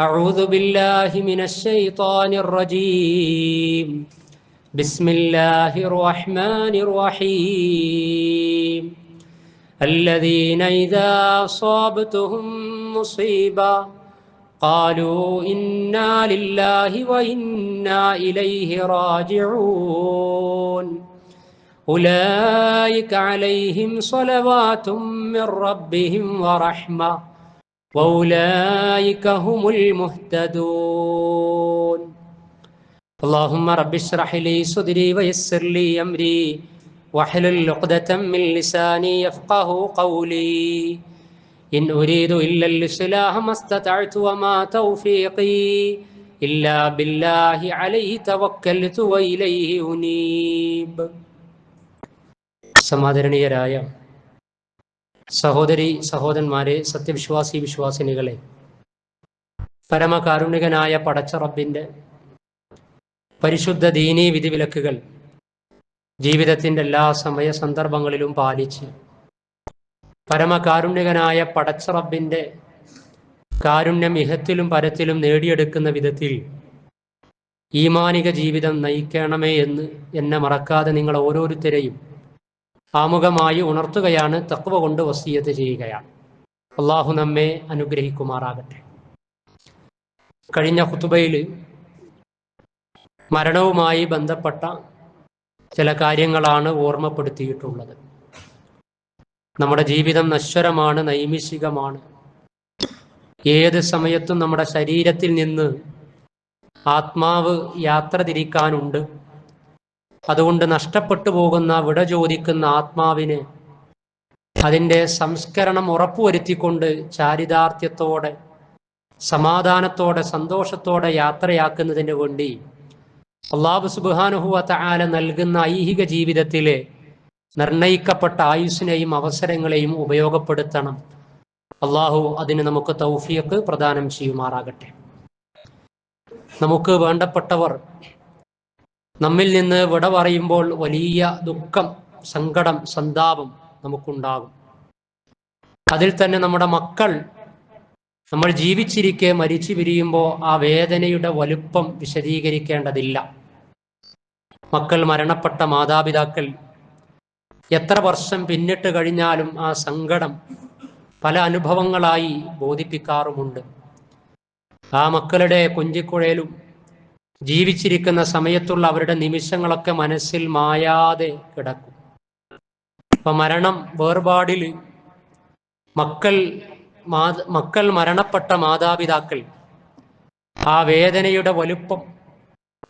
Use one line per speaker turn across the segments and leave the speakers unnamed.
أعوذ بالله من الشيطان الرجيم. بسم الله الرحمن الرحيم. الذين إذا أصابتهم مصيبة قالوا إنا لله وإنا إليه راجعون. أولئك عليهم صلوات من ربهم ورحمة. وأولئك هم المهتدون اللهم رب اشرح لي صدري ويسر لي أمري واحلل عقدة من لساني يفقه قولي إن أريد إلا الإصلاح ما استطعت وما توفيقي إلا بالله عليه توكلت وإليه أنيب സമാദരണീയരായ സഹോദരി സഹോദരന്മാരെ സത്യവിശ്വാസി വിശ്വാസിനികളെ പരമകാരുണികനായ പടച്ച റബ്ബിന്റെ പരിശുദ്ധ ദീനീ വിധിവിലക്കുകൾ ജീവിതത്തിന്റെ എല്ലാ സമയ സന്ദർഭങ്ങളിലും പാലിച്ച് പരമകാരുണ്യകനായ പടച്ച റബ്ബിന്റെ കാരുണ്യം ഇഹത്തിലും പരത്തിലും നേടിയെടുക്കുന്ന വിധത്തിൽ ഈമാനിക ജീവിതം നയിക്കണമേ എന്ന് എന്നെ മറക്കാതെ നിങ്ങൾ ഓരോരുത്തരെയും ആമുഖമായി ഉണർത്തുകയാണ് തക്വ കൊണ്ട് വസീയത്ത് ചെയ്യുകയാണ്. അള്ളാഹു നമ്മെ അനുഗ്രഹിക്കുമാറാകട്ടെ. കഴിഞ്ഞ ഹുത്തുബയിൽ മരണവുമായി ബന്ധപ്പെട്ട ചില കാര്യങ്ങളാണ് ഓർമ്മപ്പെടുത്തിയിട്ടുള്ളത്. നമ്മുടെ ജീവിതം നശ്വരമാണ് നൈമിഷികമാണ്. ഏത് സമയത്തും നമ്മുടെ ശരീരത്തിൽ നിന്ന് ആത്മാവ് യാത്ര തിരിക്കാനുണ്ട്. അതുകൊണ്ട് നഷ്ടപ്പെട്ടു പോകുന്ന വിട ചോദിക്കുന്ന ആത്മാവിന് അതിന്റെ സംസ്കരണം ഉറപ്പുവരുത്തിക്കൊണ്ട് ചാരിതാർത്ഥ്യത്തോടെ സമാധാനത്തോടെ സന്തോഷത്തോടെ യാത്രയാക്കുന്നതിന് വേണ്ടി അള്ളാഹു സുബാനുഹുവത്ത ആല നൽകുന്ന ഐഹിക ജീവിതത്തിലെ നിർണയിക്കപ്പെട്ട ആയുസ്സിനെയും അവസരങ്ങളെയും ഉപയോഗപ്പെടുത്തണം. അള്ളാഹു അതിന് നമുക്ക് തൗഫിയക്ക് പ്രദാനം ചെയ്യുമാറാകട്ടെ. നമുക്ക് വേണ്ടപ്പെട്ടവർ നമ്മിൽ നിന്ന് വിട പറയുമ്പോൾ വലിയ ദുഃഖം സങ്കടം സന്താപം നമുക്കുണ്ടാകും. അതിൽ തന്നെ നമ്മുടെ മക്കൾ നമ്മൾ ജീവിച്ചിരിക്കെ മരിച്ചു പിരിയുമ്പോൾ ആ വേദനയുടെ വലുപ്പം വിശദീകരിക്കേണ്ടതില്ല. മക്കൾ മരണപ്പെട്ട മാതാപിതാക്കൾ എത്ര വർഷം പിന്നിട്ട് കഴിഞ്ഞാലും ആ സങ്കടം പല അനുഭവങ്ങളായി ബോധിപ്പിക്കാറുമുണ്ട്. ആ മക്കളുടെ കൊഞ്ചിക്കുഴയിലും ജീവിച്ചിരിക്കുന്ന സമയത്തുള്ള അവരുടെ നിമിഷങ്ങളൊക്കെ മനസ്സിൽ മായാതെ കിടക്കും. അപ്പൊ മരണം വേർപാടിൽ മക്കൾ മക്കൾ മരണപ്പെട്ട മാതാപിതാക്കൾ ആ വേദനയുടെ വലുപ്പം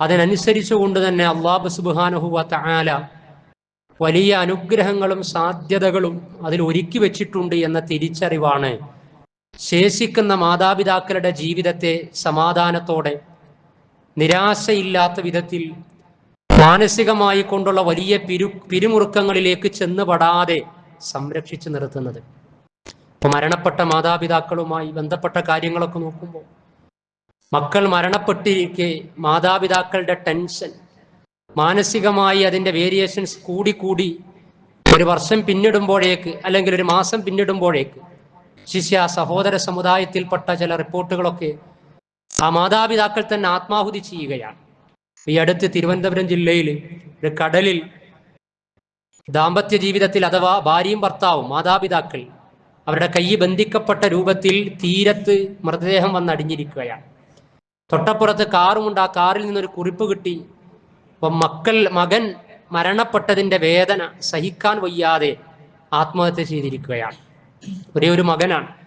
അതിനനുസരിച്ചുകൊണ്ട് തന്നെ അള്ളാഹു സുബാനുഹുവ താല വലിയ അനുഗ്രഹങ്ങളും സാധ്യതകളും അതിൽ ഒരുക്കി വെച്ചിട്ടുണ്ട് എന്ന തിരിച്ചറിവാണ് ശേഷിക്കുന്ന മാതാപിതാക്കളുടെ ജീവിതത്തെ സമാധാനത്തോടെ നിരാശയില്ലാത്ത വിധത്തിൽ മാനസികമായി കൊണ്ടുള്ള വലിയ പിരു പിരിമുറുക്കങ്ങളിലേക്ക് ചെന്നുപടാതെ സംരക്ഷിച്ചു നിർത്തുന്നത്. ഇപ്പൊ മരണപ്പെട്ട മാതാപിതാക്കളുമായി ബന്ധപ്പെട്ട കാര്യങ്ങളൊക്കെ നോക്കുമ്പോൾ മക്കൾ മരണപ്പെട്ടിരിക്കെ മാതാപിതാക്കളുടെ ടെൻഷൻ മാനസികമായി അതിന്റെ വേരിയേഷൻസ് കൂടി കൂടി ഒരു വർഷം പിന്നിടുമ്പോഴേക്ക് അല്ലെങ്കിൽ ഒരു മാസം പിന്നിടുമ്പോഴേക്ക് ശിഷ്യ സഹോദര സമുദായത്തിൽപ്പെട്ട ചില റിപ്പോർട്ടുകളൊക്കെ ആ മാതാപിതാക്കൾ തന്നെ ആത്മാഹുതി ചെയ്യുകയാണ്. ഈ അടുത്ത് തിരുവനന്തപുരം ജില്ലയിൽ ഒരു കടലിൽ ദാമ്പത്യ ജീവിതത്തിൽ അഥവാ ഭാര്യയും ഭർത്താവും മാതാപിതാക്കൾ അവരുടെ കൈ ബന്ധിക്കപ്പെട്ട രൂപത്തിൽ തീരത്ത് മൃതദേഹം വന്നടിഞ്ഞിരിക്കുകയാണ് തൊട്ടപ്പുറത്ത് കാറുമുണ്ട്. ആ കാറിൽ നിന്നൊരു കുറിപ്പ് കിട്ടി. അപ്പം മക്കൾ മകൻ മരണപ്പെട്ടതിന്റെ വേദന സഹിക്കാൻ വയ്യാതെ ആത്മഹത്യ ചെയ്തിരിക്കുകയാണ്. ഒരേ ഒരു മകനാണ്.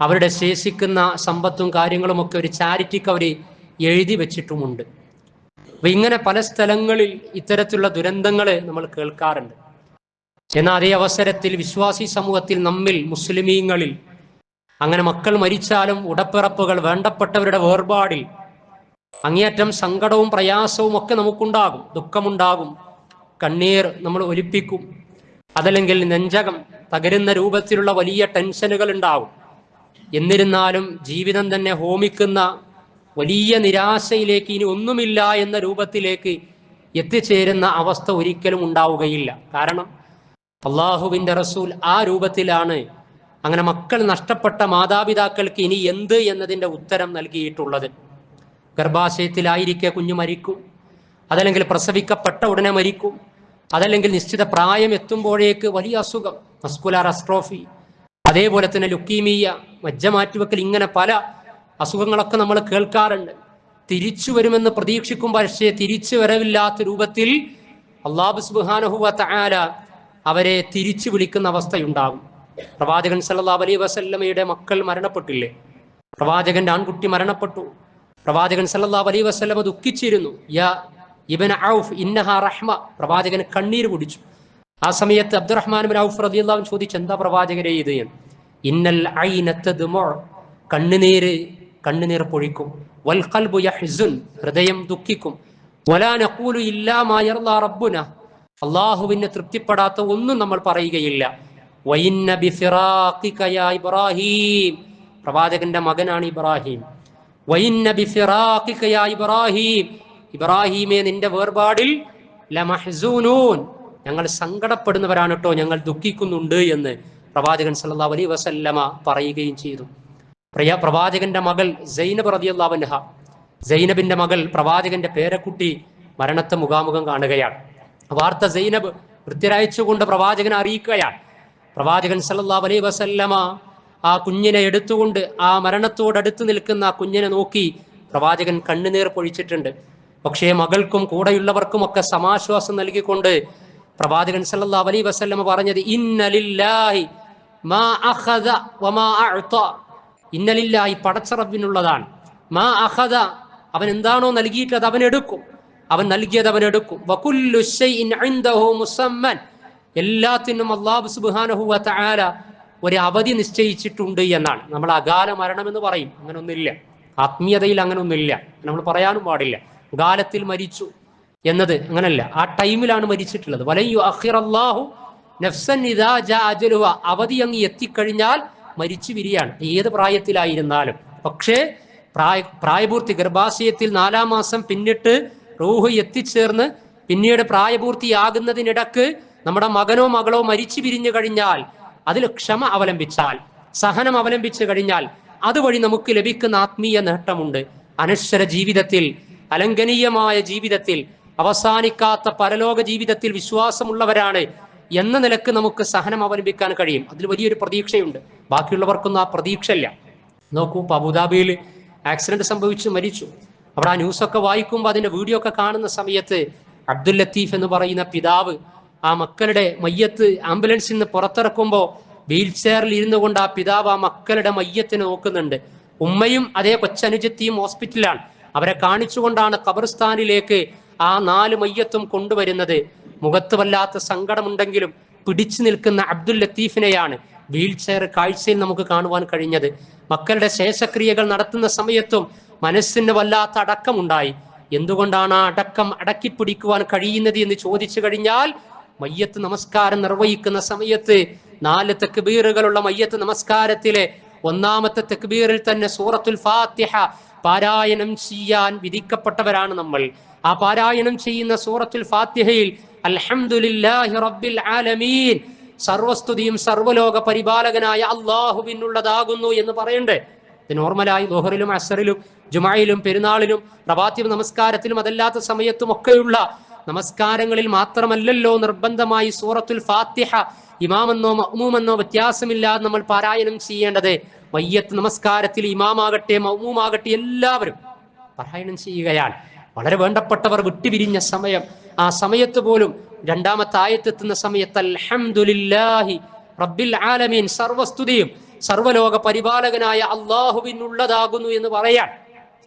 അവരുടെ ശേഷിക്കുന്ന സമ്പത്തും കാര്യങ്ങളുമൊക്കെ ഒരു ചാരിറ്റിക്ക് അവർ എഴുതി വെച്ചിട്ടുമുണ്ട്. അപ്പൊ ഇങ്ങനെ പല സ്ഥലങ്ങളിൽ ഇത്തരത്തിലുള്ള ദുരന്തങ്ങൾ നമ്മൾ കേൾക്കാറുണ്ട്. എന്നാൽ അതേ അവസരത്തിൽ വിശ്വാസി സമൂഹത്തിൽ നമ്മിൽ മുസ്ലിമീങ്ങളിൽ അങ്ങനെ മക്കൾ മരിച്ചാലും ഉടപ്പിറപ്പുകൾ വേണ്ടപ്പെട്ടവരുടെ വേർപാടിൽ അങ്ങേയറ്റം സങ്കടവും പ്രയാസവും ഒക്കെ നമുക്കുണ്ടാകും ദുഃഖമുണ്ടാകും. കണ്ണീർ നമ്മൾ ഒലിപ്പിക്കും. അതല്ലെങ്കിൽ നെഞ്ചകം തകരുന്ന രൂപത്തിലുള്ള വലിയ ടെൻഷനുകൾ ഉണ്ടാവും എന്നിരുന്നാലും ജീവിതം തന്നെ ഹോമിക്കുന്ന വലിയ നിരാശയിലേക്ക് ഇനി ഒന്നുമില്ല എന്ന രൂപത്തിലേക്ക് എത്തിച്ചേരുന്ന അവസ്ഥ ഒരിക്കലും ഉണ്ടാവുകയില്ല. കാരണം അള്ളാഹുവിന്റെ റസൂൽ ആ രൂപത്തിലാണ് അങ്ങനെ മക്കൾ നഷ്ടപ്പെട്ട മാതാപിതാക്കൾക്ക് ഇനി എന്ത് എന്നതിന്റെ ഉത്തരം നൽകിയിട്ടുള്ളത്. ഗർഭാശയത്തിലായിരിക്കെ കുഞ്ഞു മരിക്കും. അതല്ലെങ്കിൽ പ്രസവിക്കപ്പെട്ട ഉടനെ മരിക്കും. അതല്ലെങ്കിൽ നിശ്ചിത പ്രായം എത്തുമ്പോഴേക്ക് വലിയ അസുഖം മസ്കുലാർ അസ്ട്രോഫി അതേപോലെ തന്നെ ലുക്കീമിയ മജ്ജ മാറ്റിവെക്കൽ ഇങ്ങനെ പല അസുഖങ്ങളൊക്കെ നമ്മൾ കേൾക്കാറുണ്ട്. തിരിച്ചു വരുമെന്ന് പ്രതീക്ഷിക്കും പക്ഷേ തിരിച്ചു വരവില്ലാത്ത രൂപത്തിൽ അള്ളാഹു സുബാനഹുവ തആല അവരെ തിരിച്ചു വിളിക്കുന്ന അവസ്ഥയുണ്ടാകും. പ്രവാചകൻ സല്ലാ അലൈ വസല്ലമയുടെ മക്കൾ മരണപ്പെട്ടില്ലേ? പ്രവാചകന്റെ ആൺകുട്ടി മരണപ്പെട്ടു. പ്രവാചകൻ സല്ലാ അലൈ വസല്ലമ ദുഃഖിച്ചിരുന്നു. യാ ഇബൻ ഔഫ് ഇന്നഹ റഹ്മ. പ്രവാചകൻ കണ്ണീര് കുടിച്ചു. ആ സമയത്ത് അബ്ദുറഹ്മാൻ ബിൻ ഔഫ് റളിയല്ലാഹു അൻഹു ചോദിച്ചു എന്താ പ്രവാചകരെ ഇത്? ഇന്നൽ കണ്ണുനീര് കണ്ണുനീർ പൊഴിക്കും. വൽ ഖൽബു യഹ്സുൻ ഹൃദയം ദുഃഖിക്കും. വലാ നഖൂലു ഇല്ലാ മാ യർളാ റബ്ബുന അള്ളാഹുവിനെ തൃപ്തിപ്പെടാത്ത ഒന്നും നമ്മൾ പറയുകയില്ല. വൈന്ന ബിഫിറാഖിക യാ ഇബ്രാഹിം പ്രവാചകന്റെ മകനാണ് ഇബ്രാഹിം. വൈന്ന ബിഫിറാഖിക യാ ഇബ്രാഹിം ഇബ്രാഹിമെ നിന്റെ വേർപാടിൽ ലമഹ്സൂനൂൻ ഞങ്ങൾ സങ്കടപ്പെടുന്നവരാണ് കേട്ടോ ഞങ്ങൾ ദുഃഖിക്കുന്നുണ്ട് എന്ന് പ്രവാചകൻ സല്ലല്ലാഹു അലൈഹി വസല്ലമ പറയുകയും ചെയ്തു. പ്രിയ പ്രവാചകന്റെ മകൾ സൈനബ് റളിയല്ലാഹു അൻഹ സൈനബിന്റെ മകൾ പ്രവാചകന്റെ പേരക്കുട്ടി മരണത്തെ മുഖാമുഖം കാണുകയാണ്. വാർത്ത സൈനബ് വൃത്തിരയച്ചുകൊണ്ട് പ്രവാചകനെ അറിയിക്കുകയാണ്. പ്രവാചകൻ സല്ലല്ലാഹു അലൈഹി വസല്ലമ ആ കുഞ്ഞിനെ എടുത്തുകൊണ്ട് ആ മരണത്തോടടുത്ത് നിൽക്കുന്ന ആ കുഞ്ഞിനെ നോക്കി പ്രവാചകൻ കണ്ണുനീർ പൊഴിച്ചിട്ടുണ്ട്. പക്ഷേ മകൾക്കും കൂടെയുള്ളവർക്കും ഒക്കെ സമാശ്വാസം നൽകിക്കൊണ്ട് പ്രവാചകൻ സല്ലല്ലാഹു അലൈഹി വസല്ലമ പറഞ്ഞത് ഇന്നലില്ലാഹി മാ അഖദ വമാ അഅത. ഇന്നലില്ലാഹി പടച്ചറബിനുള്ളതാണ്. മാ അഖദ അവൻ എന്താണോ നൽകിയിട്ടുള്ളത് അവൻ എടുക്കും. അവൻ നൽകിയത് അവൻ എടുക്കും. വകുല്ലു ഷൈഇൻ ഇൻദഹു മുസമ്മൻ. എല്ലാത്തിനും അല്ലാഹു സുബ്ഹാനഹു വ തആല ഒരു അവധി നിശ്ചയിച്ചിട്ടുണ്ട് എന്നാണ്. നമ്മൾ അകാല മരണം എന്ന് പറയും. അങ്ങനെ ഒന്നുമില്ല ആത്മീയതയിൽ അങ്ങനെ ഒന്നുമില്ല നമ്മൾ പറയാനും പാടില്ല. കാലത്തിൽ മരിച്ചു. എന്നത് അങ്ങനല്ല. ആ ടൈമിലാണ് മരിച്ചിട്ടുള്ളത്. വലയു അഹിറല്ലാഹു നഫ്സൻ അവധി അങ്ങ് എത്തിക്കഴിഞ്ഞാൽ മരിച്ചു വിരിയാണ്. ഏത് പ്രായത്തിലായിരുന്നാലും. പക്ഷേ പ്രായ പ്രായപൂർത്തി ഗർഭാശയത്തിൽ നാലാം മാസം പിന്നിട്ട് റൂഹ് എത്തിച്ചേർന്ന് പിന്നീട് പ്രായപൂർത്തിയാകുന്നതിനിടക്ക് നമ്മുടെ മകനോ മകളോ മരിച്ചു പിരിഞ്ഞു കഴിഞ്ഞാൽ അതിൽ ക്ഷമ അവലംബിച്ചാൽ സഹനം അവലംബിച്ചു കഴിഞ്ഞാൽ അതുവഴി നമുക്ക് ലഭിക്കുന്ന ആത്മീയ നേട്ടമുണ്ട്. അനശ്വര ജീവിതത്തിൽ അലംഘനീയമായ ജീവിതത്തിൽ അവസാനിക്കാത്ത പരലോക ജീവിതത്തിൽ വിശ്വാസമുള്ളവരാണ് എന്ന നിലയ്ക്ക് നമുക്ക് സഹനം അവലംബിക്കാൻ കഴിയും. അതിൽ വലിയൊരു പ്രതീക്ഷയുണ്ട്. ബാക്കിയുള്ളവർക്കൊന്നും ആ പ്രതീക്ഷയില്ല. നോക്കൂ അബുദാബിയിൽ ആക്സിഡന്റ് സംഭവിച്ച് മരിച്ചു. അവിടെ ആ ന്യൂസൊക്കെ വായിക്കുമ്പോൾ അതിന്റെ വീഡിയോ ഒക്കെ കാണുന്ന സമയത്ത് അബ്ദുൽ ലത്തീഫ് എന്ന് പറയുന്ന പിതാവ് ആ മക്കളുടെ മയ്യത്ത് ആംബുലൻസിൽ നിന്ന് പുറത്തിറക്കുമ്പോൾ വീൽ ചെയറിൽ ഇരുന്നു കൊണ്ട് ആ പിതാവ് ആ മക്കളുടെ മയ്യത്തിന് നോക്കുന്നുണ്ട്. ഉമ്മയും അതേ കൊച്ചനുജത്തിയും ഹോസ്പിറ്റലാണ് അവരെ കാണിച്ചുകൊണ്ടാണ് ഖബർസ്ഥാനിലേക്ക് ആ നാല് മയ്യത്തും കൊണ്ടുവരുന്നത്. മുഖത്ത് വല്ലാത്ത സങ്കടമുണ്ടെങ്കിലും പിടിച്ചു നിൽക്കുന്ന അബ്ദുൽ ലത്തീഫിനെയാണ് വീൽ ചെയർ കാഴ്ചയിൽ നമുക്ക് കാണുവാൻ കഴിഞ്ഞത്. മക്കളുടെ ശേഷക്രിയകൾ നടത്തുന്ന സമയത്തും മനസ്സിന് വല്ലാത്ത അടക്കമുണ്ടായി. എന്തുകൊണ്ടാണ് ആ അടക്കം അടക്കി പിടിക്കുവാൻ കഴിയുന്നത് എന്ന് ചോദിച്ചു കഴിഞ്ഞാൽ മയ്യത്ത് നമസ്കാരം നിർവഹിക്കുന്ന സമയത്ത് നാല് തെക്കുബീറുകളുള്ള മയ്യത്ത് നമസ്കാരത്തിലെ ഒന്നാമത്തെ തെക്കുബീറിൽ തന്നെ സൂറത്തുൽ ഫാത്തിഹ പാരായണം ചെയ്യാൻ വിധിക്കപ്പെട്ടവരാണ് നമ്മൾ. ആ പാരായണം ചെയ്യുന്ന സൂറത്തുൽ ഫാത്തിഹയിൽ അൽഹംദുലില്ലാഹി റബ്ബിൽ ആലമീൻ സർവസ്തുതിയും സർവലോക പരിപാലകനായ അള്ളാഹുവിനുള്ളതാകുന്നു എന്ന് പറയണ്ടേ. നോർമലായി ലോഹറിലും അസറിലും ജുമായിലും പെരുന്നാളിലും പ്രഭാത്യ നമസ്കാരത്തിലും അതല്ലാത്ത സമയത്തും ഒക്കെയുള്ള നമസ്കാരങ്ങളിൽ മാത്രമല്ലല്ലോ നിർബന്ധമായി സൂറത്തുൽ ഫാത്തിഹ. ഇമാമെന്നോ മഹ്മൂമെന്നോ വ്യത്യാസമില്ലാതെ നമ്മൾ പാരായണം ചെയ്യേണ്ടത്. വയ്യത്ത് നമസ്കാരത്തിൽ ഇമാമാകട്ടെ മഹ്മൂമാകട്ടെ എല്ലാവരും പാരായണം ചെയ്യുകയാണ്. വളരെ വേണ്ടപ്പെട്ടവർ വിട്ടുപിരിഞ്ഞ സമയം. ആ സമയത്ത് പോലും രണ്ടാമത്തെ ആയത്തെത്തുന്ന സമയത്ത് അൽഹംദുലില്ലാഹി റബ്ബിൽ ആലമീൻ സർവസ്തുതിയും സർവലോക പരിപാലകനായ അള്ളാഹുവിനുള്ളതാകുന്നു എന്ന് പറയാൻ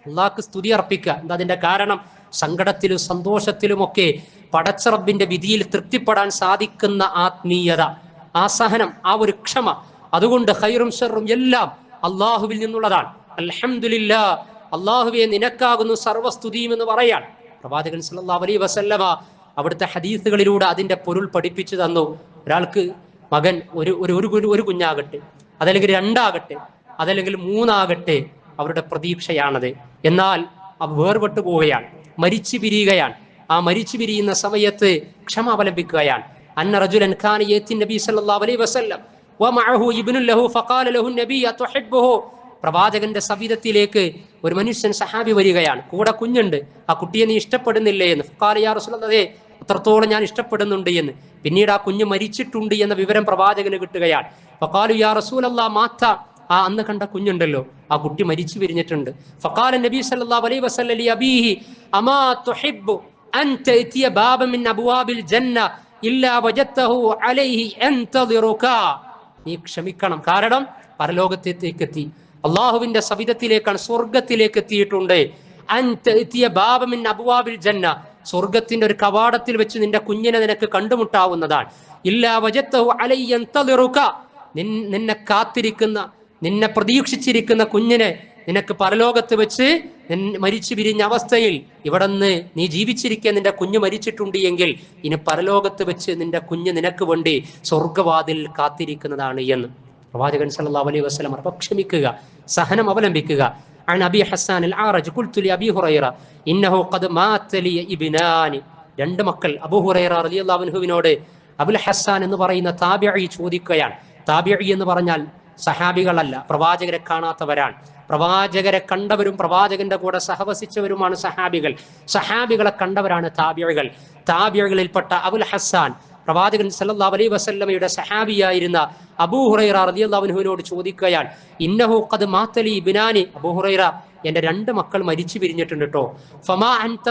അള്ളാഹ്ക്ക് സ്തുതി അർപ്പിക്കുക. എന്താ അതിന്റെ കാരണം? സങ്കടത്തിലും സന്തോഷത്തിലുമൊക്കെ പടച്ച റബ്ബിന്റെ വിധിയിൽ തൃപ്തിപ്പെടാൻ സാധിക്കുന്ന ആത്മീയത ആ സഹനം ആ ഒരു ക്ഷമ. അതുകൊണ്ട് ഹൈറും ഷെറും എല്ലാം അള്ളാഹുവിൽ നിന്നുള്ളതാണ്. അൽഹംദുലില്ലാ അള്ളാഹുവെ നിനക്കാകുന്നു സർവസ്തുതിയും എന്ന് പറയാൻ പ്രവാചകൻ സല്ലാ അലൈ വസല്ലമ അവിടുത്തെ ഹദീസുകളിലൂടെ അതിന്റെ പൊരുൾ പഠിപ്പിച്ചു തന്നു. ഒരാൾക്ക് മകൻ ഒരു ഒരു ഒരു ഒരു കുഞ്ഞാകട്ടെ അതല്ലെങ്കിൽ രണ്ടാകട്ടെ അതല്ലെങ്കിൽ മൂന്നാകട്ടെ അവരുടെ പ്രതീക്ഷയാണത്. എന്നാൽ വേർപെട്ടു പോവുകയാണ് മരിച്ചു പിരിയുകയാണ്. ആ മരിച്ചു പിരിയുന്ന സമയത്ത് ക്ഷമ അവലംബിക്കുകയാണ്. അന്ന റജുലൻ ഖാൻ നബി സല്ലല്ലാഹു അലൈഹി വസല്ലം വമഅഹു ലഹു ഫഖാല ലഹു നബി പ്രവാചകന്റെ സവിധത്തിലേക്ക് ഒരു മനുഷ്യൻ സഹാബി വരികയാണ്. കൂടെ കുഞ്ഞുണ്ട്. ആ കുട്ടിയെ നീ ഇഷ്ടപ്പെടുന്നില്ലേ എന്ന്. ഫഖാല യാ റസൂലല്ലാഹേ അത്രത്തോളം ഞാൻ ഇഷ്ടപ്പെടുന്നുണ്ട് എന്ന്. പിന്നീട് ആ കുഞ്ഞ് മരിച്ചിട്ടുണ്ട് എന്ന വിവരം പ്രവാചകന് കിട്ടുകയാണ്. ഫക്കാലു യാ റസൂലല്ലാ മാത്ത. ആ അന്ന് കണ്ട കുഞ്ഞുണ്ടല്ലോ. ആ കുട്ടി മരിച്ചു പിരിഞ്ഞിട്ടുണ്ട് ഫക്കാല നബി സല്ലല്ലാഹു അലൈഹി വസല്ലം അബീഹി അമാ തുഹിബ്ബു അൻ തഅതിയ ബാബ ജന്ന ഇല്ലാ അലൈഹി നീ ക്ഷമിക്കണം. കാരണം പരലോകത്തേക്ക് എത്തി. അള്ളാഹുവിന്റെ സവിധത്തിലേക്കാണ് സ്വർഗത്തിലേക്ക് എത്തിയിട്ടുണ്ട്. എത്തിയ ബാബമിൻ അബുവാബിൽ ജന്ന. സ്വർഗത്തിന്റെ ഒരു കവാടത്തിൽ വെച്ച് നിന്റെ കുഞ്ഞിനെ നിനക്ക് കണ്ടുമുട്ടാവുന്നതാണ്. ഇല്ലാ വജദ്തഹു അലയ്യന്തറുക നിന്നെ കാത്തിരിക്കുന്ന നിന്നെ പ്രതീക്ഷിച്ചിരിക്കുന്ന കുഞ്ഞിനെ നിനക്ക് പരലോകത്ത് വെച്ച് മരിച്ചു പിരിഞ്ഞ അവസ്ഥയിൽ ഇവിടെ നിന്ന് നീ ജീവിച്ചിരിക്കുക നിന്റെ കുഞ്ഞ് മരിച്ചിട്ടുണ്ട് എങ്കിൽ ഇനി പരലോകത്ത് വെച്ച് നിന്റെ കുഞ്ഞ് നിനക്ക് വേണ്ടി സ്വർഗവാതിൽ കാത്തിരിക്കുന്നതാണ് എന്ന്. പ്രവാചകൻ സല്ലാ അലൈഹി അപ്പൊ ക്ഷമിക്കുക സഹനം അവലംബിക്കുക عن أبي حسان الأعرج قلت لأبي هريرة إنه قد مات لي ابنان രണ്ട് മക്കൾ അബൂ ഹുറൈറ റളിയല്ലാഹു അൻഹുവിനോട് അബുൽ ഹസ്സാൻ എന്ന് പറയുന്ന താബിഈ ചോദിക്കുകയാണ് താബിഈ എന്ന് പറഞ്ഞാൽ സഹാബികളല്ല പ്രവാചകരെ കാണാത്തവരാണ് പ്രവാചകരെ കണ്ടവരും പ്രവാചകന്റെ കൂടെ സഹവസിച്ചവരുമാണ് സഹാബികൾ സഹാബികളെ കണ്ടവരാണ് താബിഴികൾ താബിഴികളിൽപ്പെട്ട അബുൽ ഹസ്സാൻ പ്രവാചകൻ സല്ലാ അലൈ വസല്ലമയുടെ സഹാബിയായിരുന്ന അബൂ ഹുറൈറ റളിയല്ലാഹു അൻഹുവിനോട് ചോദിക്കുകയാണ് ഇന്നഹു ഖദ് മാത്തലി ബിനാനി? അബൂ ഹുറൈറ എന്റെ രണ്ട് മക്കൾ മരിച്ചു പിരിഞ്ഞിട്ടുണ്ട് കേട്ടോ ഫമാ അൻത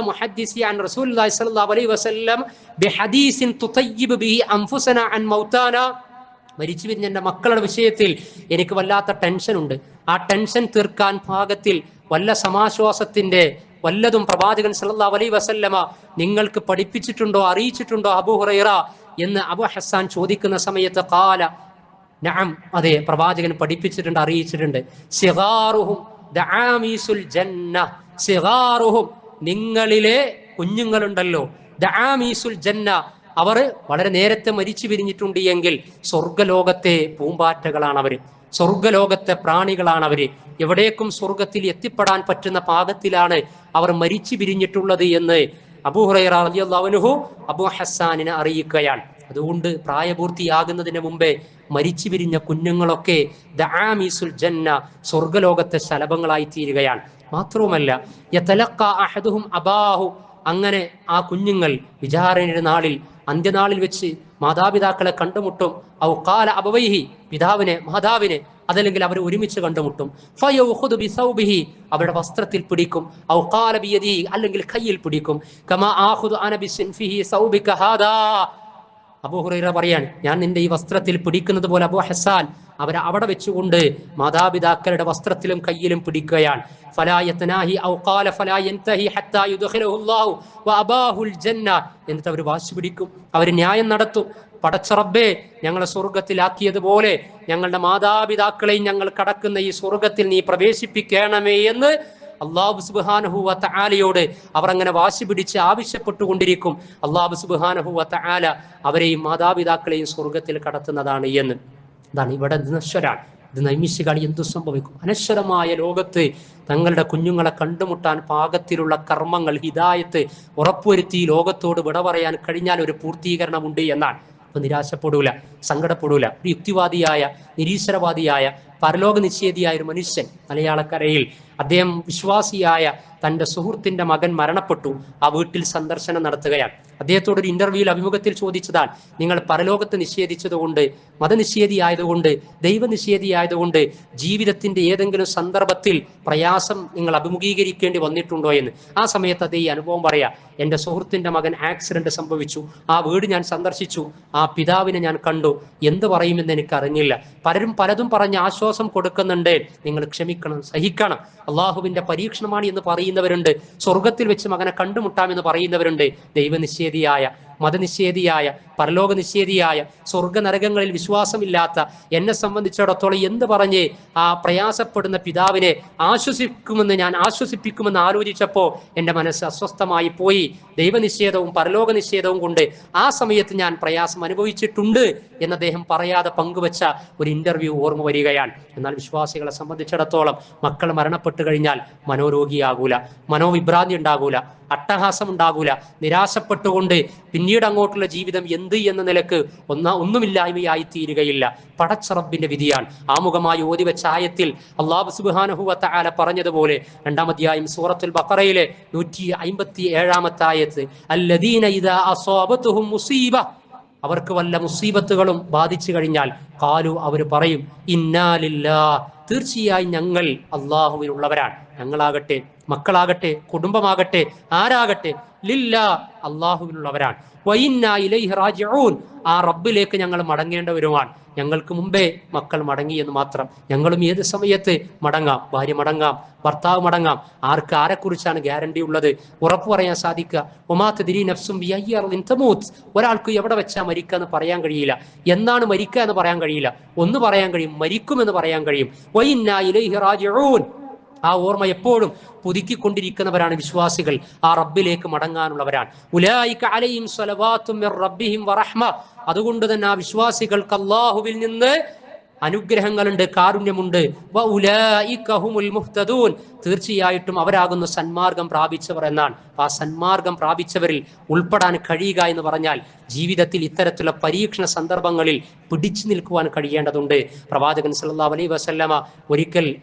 റസൂലുള്ളാഹി അലൈഹി വസല്ലം തുതയ്യിബ് ബിഹി അൻ മരിച്ചു പിരിഞ്ഞ എന്റെ മക്കളുടെ വിഷയത്തിൽ എനിക്ക് വല്ലാത്ത ടെൻഷൻ ഉണ്ട്. ആ ടെൻഷൻ തീർക്കാൻ ഭാഗത്തിൽ വല്ല സമാശ്വാസത്തിന്റെ വല്ലതും പ്രവാചകൻ സല്ലല്ലാഹു അലൈഹി വസല്ലമ നിങ്ങൾക്ക് പഠിപ്പിച്ചിട്ടുണ്ടോ അറിയിച്ചിട്ടുണ്ടോ അബു ഹുറൈറ? എന്ന് അബു ഹസാൻ ചോദിക്കുന്ന സമയത്ത് കാല നഅം അതെ പ്രവാചകൻ പഠിപ്പിച്ചിട്ടുണ്ട് അറിയിച്ചിട്ടുണ്ട്. സിഗാറുഹും ദആമീസുൽ ജന്ന സിഗാറുഹും നിങ്ങളിലെ കുഞ്ഞുങ്ങളുണ്ടല്ലോ. ദആമീസുൽ ജന്ന അവർ വളരെ നേരത്തെ മരിച്ചു പിരിഞ്ഞിട്ടുണ്ട് എങ്കിൽ സ്വർഗലോകത്തെ പൂമ്പാറ്റകളാണ് അവർ സ്വർഗലോകത്തെ പ്രാണികളാണ് അവർ എവിടേക്കും സ്വർഗത്തിൽ എത്തിപ്പെടാൻ പറ്റുന്ന പാകത്തിലാണ് അവർ മരിച്ചു പിരിഞ്ഞിട്ടുള്ളത് എന്ന് അബൂഹുറൈറ റളിയല്ലാഹു അബൂ ഹസ്സാനിനെ അറിയിക്കുകയാണ്. അതുകൊണ്ട് പ്രായപൂർത്തിയാകുന്നതിന് മുമ്പേ മരിച്ചു പിരിഞ്ഞ കുഞ്ഞുങ്ങളൊക്കെ ദആമീസുൽ ജന്ന സ്വർഗലോകത്തെ ശലഭങ്ങളായി തീരുകയാണ്. മാത്രവുമല്ല അഹദുഹും അബാഹു അങ്ങനെ ആ കുഞ്ഞുങ്ങൾ വിചാരണയുടെ നാളിൽ അന്ത്യനാളിൽ വെച്ച് മാതാപിതാക്കളെ കണ്ടുമുട്ടും. ഔ കാല അബവൈഹി പിതാവിനെ മാതാവിനെ അതല്ലെങ്കിൽ അവർ ഒരുമിച്ച് കണ്ടുമുട്ടും. ബിസൗബിഹി അവരുടെ വസ്ത്രത്തിൽ പിടിക്കും. ഔ അല്ലെങ്കിൽ കയ്യിൽ പിടിക്കും. കമാ ബിസിൻഫിഹി സൗബിക ഹാദാ. പറയാണ് ഞാൻ നിന്റെ ഈ വസ്ത്രത്തിൽ പിടിക്കുന്നത് പോലെ അബൂ ഹസാൻ അവരെ അവിടെ വെച്ചുകൊണ്ട് മാതാപിതാക്കളുടെ വസ്ത്രത്തിലും കയ്യിലും പിടിക്കുകയാണ്. എന്നിട്ട് അവർ വാശി പിടിക്കും. അവർ ന്യായം നടത്തും. പടച്ചറബേ ഞങ്ങളെ സ്വർഗത്തിലാക്കിയതുപോലെ ഞങ്ങളുടെ മാതാപിതാക്കളെയും ഞങ്ങൾ കടക്കുന്ന ഈ സ്വർഗത്തിൽ നീ പ്രവേശിപ്പിക്കണമേ എന്ന് അള്ളാഹു സുബാനഹുവ തആലയോട് അവർ അങ്ങനെ വാശി പിടിച്ച് ആവശ്യപ്പെട്ടുകൊണ്ടിരിക്കും. അള്ളാഹു സുബാനഹുവ തആല അവരെയും മാതാപിതാക്കളെയും സ്വർഗത്തിൽ കടത്തുന്നതാണ് എന്ന്. ഇതാണ് ഇവിടെ നശ്വരാണ് ഇത് നൈമിഷികാളി എന്തു സംഭവിക്കും? അനശ്വരമായ ലോകത്ത് തങ്ങളുടെ കുഞ്ഞുങ്ങളെ കണ്ടുമുട്ടാൻ പാകത്തിലുള്ള കർമ്മങ്ങൾ ഹിതായത്ത് ഉറപ്പുവരുത്തി ലോകത്തോട് വിട പറയാൻ കഴിഞ്ഞാൽ ഒരു പൂർത്തീകരണമുണ്ട് എന്നാണ്. അപ്പൊ നിരാശപ്പെടൂല സങ്കടപ്പെടൂല. ഒരു യുക്തിവാദിയായ നിരീശ്വരവാദിയായ പരലോക നിശ്ചേതിയായ ഒരു മനുഷ്യൻ മലയാളക്കരയിൽ. അദ്ദേഹം വിശ്വാസിയായ തന്റെ സുഹൃത്തിന്റെ മകൻ മരണപ്പെട്ടു. ആ വീട്ടിൽ സന്ദർശനം നടത്തുകയാണ്. അദ്ദേഹത്തോട് ഒരു ഇന്റർവ്യൂവിൽ അഭിമുഖത്തിൽ ചോദിച്ചതാണ് നിങ്ങൾ പരലോകത്ത് നിഷേധിച്ചതുകൊണ്ട് മതനിഷേധിയായതുകൊണ്ട് ദൈവനിഷേധിയായതുകൊണ്ട് ജീവിതത്തിന്റെ ഏതെങ്കിലും സന്ദർഭത്തിൽ പ്രയാസം നിങ്ങൾ അഭിമുഖീകരിക്കേണ്ടി വന്നിട്ടുണ്ടോ എന്ന്? ആ സമയത്ത് അതേ ഈ അനുഭവം പറയാ എന്റെ സുഹൃത്തിന്റെ മകൻ ആക്സിഡന്റ് സംഭവിച്ചു. ആ വീട് ഞാൻ സന്ദർശിച്ചു. ആ പിതാവിനെ ഞാൻ കണ്ടു. എന്ത് പറയുമെന്ന് എനിക്ക് അറിഞ്ഞില്ല പലരും പലതും പറഞ്ഞ് ആശ്വാസം കൊടുക്കുന്നുണ്ട്. നിങ്ങൾ ക്ഷമിക്കണം സഹിക്കണം. അള്ളാഹുവിന്റെ പരീക്ഷണമാണ് എന്ന് പറയുന്നവരുണ്ട്. സ്വർഗത്തിൽ വെച്ച് മകനെ കണ്ടുമുട്ടാമെന്ന് പറയുന്നവരുണ്ട്. ദൈവനിഷേധിയായ മതനിഷേധിയായ പരലോക നിഷേധിയായ സ്വർഗ നരകങ്ങളിൽ വിശ്വാസമില്ലാത്ത എന്നെ സംബന്ധിച്ചിടത്തോളം എന്ത് പറഞ്ഞ് ആ പ്രയാസപ്പെടുന്ന പിതാവിനെ ആശ്വസിക്കുമെന്ന് ഞാൻ ആശ്വസിപ്പിക്കുമെന്ന് ആലോചിച്ചപ്പോൾ എന്റെ മനസ്സ് അസ്വസ്ഥമായി പോയി. ദൈവനിഷേധവും പരലോക നിഷേധവും കൊണ്ട് ആ സമയത്ത് ഞാൻ പ്രയാസം അനുഭവിച്ചിട്ടുണ്ട് എന്ന് അദ്ദേഹം പറയാതെ പങ്കുവച്ച ഒരു ഇന്റർവ്യൂ ഓർമ്മ വരികയാണ്. എന്നാൽ വിശ്വാസികളെ സംബന്ധിച്ചിടത്തോളം മക്കൾ മരണപ്പെട്ടു കഴിഞ്ഞാൽ മനോരോഗിയാകൂല മനോവിഭ്രാന്തി ഉണ്ടാകൂല. അട്ടഹാസം ഉണ്ടാകൂല. നിരാശപ്പെട്ടുകൊണ്ട് പിന്നീട് അങ്ങോട്ടുള്ള ജീവിതം എന്ത് എന്ന നിലയ്ക്ക് ഒന്ന ഒന്നുമില്ലായ്മയായി തീരുകയില്ല. പടച്ചറബിന്റെ വിധിയാണ്. ആമുഖമായി ഓതി വെച്ച ആയത്തിൽ അള്ളാഹു സുബാനഹുവത്ത ആല പറഞ്ഞതുപോലെ രണ്ടാമധ്യായം സൂറത്തുൽ ബക്കറയിലെ നൂറ്റി അമ്പത്തി ഏഴാമത്തെ ആയത്ത് അല്ലദീന മുസീബ. അവർക്ക് വല്ല മുസീബത്തുകളും ബാധിച്ചു കഴിഞ്ഞാൽ കാലു അവർ പറയും ഇന്നാലില്ല തീർച്ചയായും ഞങ്ങൾ അള്ളാഹുവിനുള്ളവരാണ് ഞങ്ങളാകട്ടെ മക്കളാകട്ടെ കുടുംബമാകട്ടെ ആരാകട്ടെ ലില്ല അള്ളാഹുവിനുള്ളവരാണ്. ആ റബ്ബിലേക്ക് ഞങ്ങൾ മടങ്ങേണ്ടവരുമാണ്. ഞങ്ങൾക്ക് മുമ്പേ മക്കൾ മടങ്ങി എന്ന് മാത്രം. ഞങ്ങളും ഏത് സമയത്ത് മടങ്ങാം? ഭാര്യ മടങ്ങാം ഭർത്താവ് മടങ്ങാം. ആർക്ക് ആരെക്കുറിച്ചാണ് ഗ്യാരണ്ടി ഉള്ളത്? ഉറപ്പു പറയാൻ സാധിക്കുക. ഒരാൾക്ക് എവിടെ വെച്ചാൽ മരിക്കുക എന്ന് പറയാൻ കഴിയില്ല. എന്നാണ് മരിക്കുക എന്ന് പറയാൻ കഴിയില്ല. ഒന്ന് പറയാൻ കഴിയും മരിക്കുമെന്ന് പറയാൻ കഴിയും. ആ ഓർമ്മ എപ്പോഴും പുതുക്കിക്കൊണ്ടിരിക്കുന്നവരാണ് വിശ്വാസികൾ. ആ റബ്ബിലേക്ക് മടങ്ങാനുള്ളവരാണ്. വറഹ്മ. അതുകൊണ്ട് തന്നെ ആ വിശ്വാസികൾക്ക് അള്ളാഹുവിൽ നിന്ന് അനുഗ്രഹങ്ങളുണ്ട് കാരുണ്യമുണ്ട്. തീർച്ചയായിട്ടും അവരാകുന്ന സന്മാർഗം പ്രാപിച്ചവർ എന്നാണ്. ആ സന്മാർഗം പ്രാപിച്ചവരിൽ ഉൾപ്പെടാൻ കഴിയുക എന്ന് പറഞ്ഞാൽ ജീവിതത്തിൽ ഇത്തരത്തിലുള്ള പരീക്ഷണ സന്ദർഭങ്ങളിൽ പിടിച്ചു നിൽക്കുവാൻ കഴിയേണ്ടതുണ്ട്. പ്രവാചകൻ സല്ലാ അലൈ വസല്ലമ ഒരിക്കൽ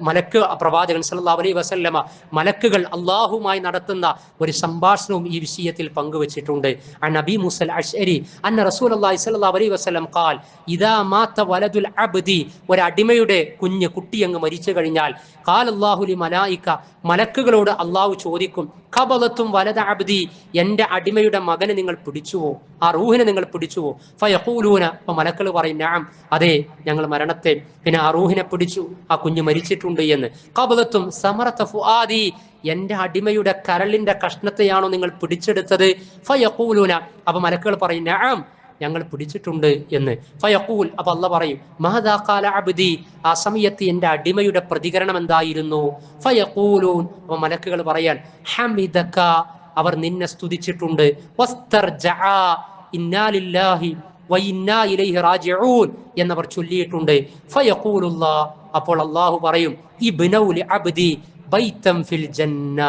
മലക്ക് പ്രവാചകൻ സല്ലാ അലൈ വസല്ലമ മലക്കുകൾ അള്ളാഹുമായി നടത്തുന്ന ഒരു സംഭാഷണവും ഈ വിഷയത്തിൽ പങ്കുവച്ചിട്ടുണ്ട്. അൻ അബി മുസൽ അഷ്അരി അന്ന റസൂലുള്ളാഹി സല്ലാ അലൈഹി വസല്ലം ഖാൽ ഇദാ മാത വലദുൽ അബ്ദി ഒരു അടിമയുടെ കുഞ്ഞ് കുട്ടി അങ്ങ് മരിച്ചു കഴിഞ്ഞാൽ ഖാൽ അല്ലാഹു ലി മലായിക മലക്കുകളോട് അള്ളാഹു ചോദിക്കും കബലത്തും വലത അബ്ദി എന്റെ അടിമയുടെ മകനെ നിങ്ങൾ പിടിച്ചുവോ? ആ റൂഹിനെ നിങ്ങൾ പിടിച്ചുവോ? ഫയഖൂലൂന അപ്പൊ മലക്കൾ പറയും ഞാം അതെ ഞങ്ങൾ മരണത്തെ പിന്നെ ആ റൂഹിനെ പിടിച്ചു ആ കുഞ്ഞ് മരിച്ചിട്ടുണ്ട് എന്ന്. കബലത്തും സമറത്ത ഫുആദി എന്റെ അടിമയുടെ കരളിന്റെ കഷ്ണത്തെയാണോ നിങ്ങൾ പിടിച്ചെടുത്തത്? ഫയഖൂലൂന അപ്പൊ മലക്കുകൾ പറയും നാം ഞങ്ങൾ പിടിച്ചിട്ടുണ്ട് എന്ന്. ഫയക്കൂൽ അപ്പൊ അല്ല പറയും മഹദാക്കാല അബുദി. ആ സമയത്ത് എന്റെ അടിമയുടെ പ്രതികരണം എന്തായിരുന്നു? ഫയക്കൂലൂൻ അപ്പൊ മലക്കുകൾ പറയാൻ ഹമിദക അവർ നിന്നെ സ്തുതിച്ചിട്ടുണ്ട്. എന്നവർ ചൊല്ലിയിട്ടുണ്ട്. അപ്പോൾ അള്ളാഹു പറയും ബൈത്തം ഫിൽ ജന്ന.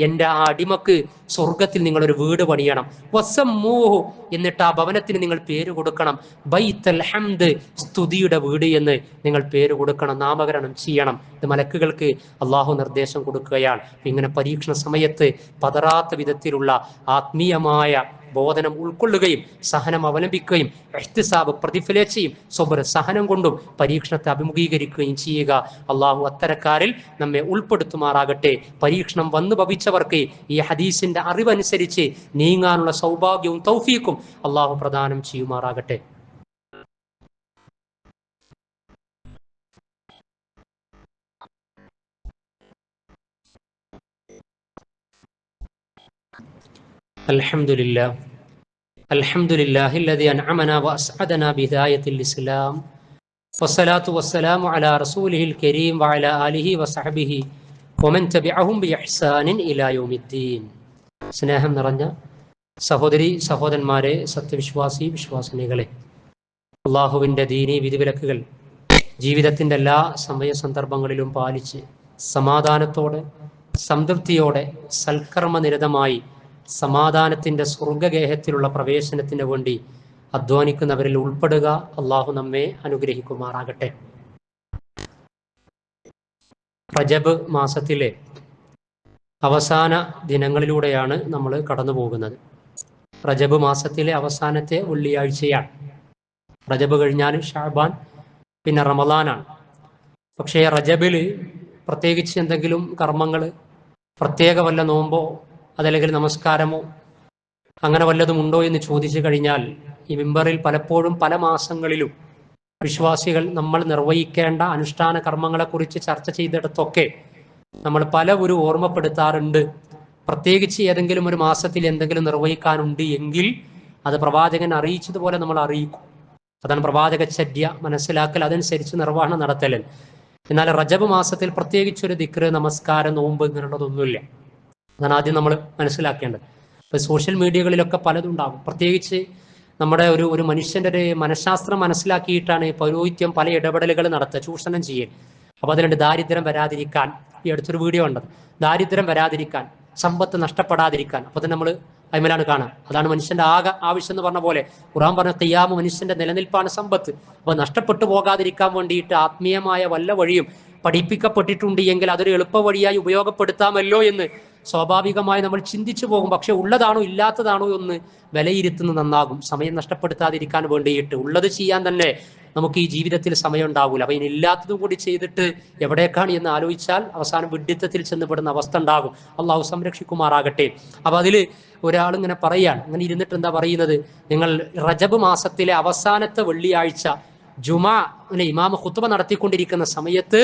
എന്റെ ആ അടിമക്ക് സ്വർഗത്തിൽ നിങ്ങൾ ഒരു വീട് പണിയണം. വസമ്മൂഹു. എന്നിട്ട് ആ ഭവനത്തിന് നിങ്ങൾ പേര് കൊടുക്കണം. ബൈത്തൽ ഹംദ്. സ്തുതിയുടെ വീട് എന്ന് നിങ്ങൾ പേര് കൊടുക്കണം നാമകരണം ചെയ്യണം. ഇത് മലക്കുകൾക്ക് അള്ളാഹു നിർദ്ദേശം കൊടുക്കുകയാണ്. ഇങ്ങനെ പരീക്ഷണ സമയത്ത് പതറാത്ത വിധത്തിലുള്ള ആത്മീയമായ ബോധനം ഉൾക്കൊള്ളുകയും സഹനം അവലംബിക്കുകയും എഹ്തിസാബ് പ്രതിഫലേച്ചയും സ്വബർ സഹനം കൊണ്ടും പരീക്ഷണത്തെ അഭിമുഖീകരിക്കുകയും ചെയ്യുക. അള്ളാഹു അത്തരക്കാരിൽ നമ്മെ ഉൾപ്പെടുത്തുമാറാകട്ടെ. പരീക്ഷണം വന്നു ഭവിച്ചവർക്ക് ഈ ഹദീസിന്റെ അറിവനുസരിച്ച് നീങ്ങാനുള്ള സൗഭാഗ്യവും തൗഫീക്കും അള്ളാഹു പ്രദാനം ചെയ്യുമാറാകട്ടെ. الحمد لله الحمد لله الذي أنعمنا وأسعدنا بهداية الإسلام والصلاة والسلام على رسوله الكريم وعلى آله وصحبه ومن تبعهم بإحسان إلى يوم الدين സ്നേഹം നിറഞ്ഞ സഹോദരി സഹോദരന്മാരെ സത്യവിശ്വാസി വിശ്വാസിനികളെ അള്ളാഹുവിൻ്റെ ദീനി വിധിവിലക്കുകൾ ജീവിതത്തിൻ്റെ എല്ലാ സമയ സന്ദർഭങ്ങളിലും പാലിച്ച് സമാധാനത്തോടെ സംതൃപ്തിയോടെ സൽക്കർമ്മനിരതമായി സമാധാനത്തിന്റെ സ്വർഗഗേഹത്തിലുള്ള പ്രവേശനത്തിന് വേണ്ടി അധ്വാനിക്കുന്നവരിൽ ഉൾപ്പെടുക അള്ളാഹു നമ്മെ അനുഗ്രഹിക്കുമാറാകട്ടെ. റജബ് മാസത്തിലെ അവസാന ദിനങ്ങളിലൂടെയാണ് നമ്മൾ കടന്നു പോകുന്നത് റജബ് മാസത്തിലെ അവസാനത്തെ വെള്ളിയാഴ്ചയാണ്. റജബ് കഴിഞ്ഞാൽ ഷാബാൻ പിന്നെ റമദാനാണ്. പക്ഷേ റജബിൽ പ്രത്യേകിച്ച് എന്തെങ്കിലും കർമ്മങ്ങൾ പ്രത്യേക വല്ല നോമ്പോ അതല്ലെങ്കിൽ നമസ്കാരമോ? അങ്ങനെ വല്ലതും ഉണ്ടോ എന്ന് ചോദിച്ചു കഴിഞ്ഞാൽ ഈ മിമ്പറിൽ പലപ്പോഴും പല മാസങ്ങളിലും വിശ്വാസികൾ നമ്മൾ നിർവഹിക്കേണ്ട അനുഷ്ഠാന കർമ്മങ്ങളെക്കുറിച്ച് ചർച്ച ചെയ്തിടത്തൊക്കെ നമ്മൾ പല ഒരു ഓർമ്മപ്പെടുത്താറുണ്ട്. പ്രത്യേകിച്ച് ഏതെങ്കിലും ഒരു മാസത്തിൽ എന്തെങ്കിലും നിർവഹിക്കാനുണ്ട് എങ്കിൽ അത് പ്രവാചകൻ അറിയിച്ചതുപോലെ നമ്മൾ അറിയിക്കും. അതാണ് പ്രവാചക ചര്യ മനസ്സിലാക്കൽ അതനുസരിച്ച് നിർവഹണം നടത്തലൻ എന്നാൽ റജബ് മാസത്തിൽ പ്രത്യേകിച്ച് ഒരു ദിക്റ് നമസ്കാരം നോമ്പ് ഇങ്ങനെയുള്ളതൊന്നുമില്ല. അതാണ് ആദ്യം നമ്മൾ മനസ്സിലാക്കേണ്ടത്. ഇപ്പൊ സോഷ്യൽ മീഡിയകളിലൊക്കെ പലതും ഉണ്ടാകും. പ്രത്യേകിച്ച് നമ്മുടെ ഒരു ഒരു മനുഷ്യന്റെ ഒരു മനഃശാസ്ത്രം മനസ്സിലാക്കിയിട്ടാണ് പൗരോഹിത്യം പല ഇടപെടലുകൾ നടത്തുക ചൂഷണം ചെയ്യൽ അപ്പൊ അതിലുണ്ട് ദാരിദ്ര്യം വരാതിരിക്കാൻ ഈ അടുത്തൊരു വീഡിയോ ഉണ്ടത് ദാരിദ്ര്യം വരാതിരിക്കാൻ സമ്പത്ത് നഷ്ടപ്പെടാതിരിക്കാൻ. അപ്പൊ തന്നെ നമ്മൾ അയ്മലാണ് കാണുക. അതാണ് മനുഷ്യന്റെ ആകെ ആവശ്യം എന്ന് പറഞ്ഞ പോലെ. ഖുറാൻ പറഞ്ഞ തെയ്യാമ മനുഷ്യന്റെ നിലനിൽപ്പാണ് സമ്പത്ത്. അപ്പൊ നഷ്ടപ്പെട്ടു പോകാതിരിക്കാൻ വേണ്ടിയിട്ട് ആത്മീയമായ വല്ല വഴിയും പഠിപ്പിക്കപ്പെട്ടിട്ടുണ്ട് എങ്കിൽ അതൊരു എളുപ്പ വഴിയായി ഉപയോഗപ്പെടുത്താമല്ലോ എന്ന് സ്വാഭാവികമായി നമ്മൾ ചിന്തിച്ചു പോകും പക്ഷെ ഉള്ളതാണോ ഇല്ലാത്തതാണോ എന്ന് വിലയിരുത്തുന്നത് നന്നാകും. സമയം നഷ്ടപ്പെടുത്താതിരിക്കാൻ വേണ്ടിയിട്ട്. ഉള്ളത് ചെയ്യാൻ തന്നെ നമുക്ക് ഈ ജീവിതത്തിൽ സമയം ഉണ്ടാവില്ല അപ്പൊ ഇനി ഇല്ലാത്തതും കൂടി ചെയ്തിട്ട് എവിടേക്കാണ് എന്ന് ആലോചിച്ചാൽ അവസാനം വിഡിത്തത്തിൽ ചെന്നപ്പെടുന്ന അവസ്ഥ ഉണ്ടാകും. അള്ളാഹു സംരക്ഷിക്കുമാറാകട്ടെ. അപ്പൊ അതിൽ ഒരാൾ ഇങ്ങനെ പറയുകയാണ്. അങ്ങനെ ഇരുന്നിട്ട് എന്താ പറയുന്നത്? നിങ്ങൾ റജബ് മാസത്തിലെ അവസാനത്തെ വെള്ളിയാഴ്ച ജുമാ ഇമാമ ഖുത്ബ നടത്തിക്കൊണ്ടിരിക്കുന്ന സമയത്ത്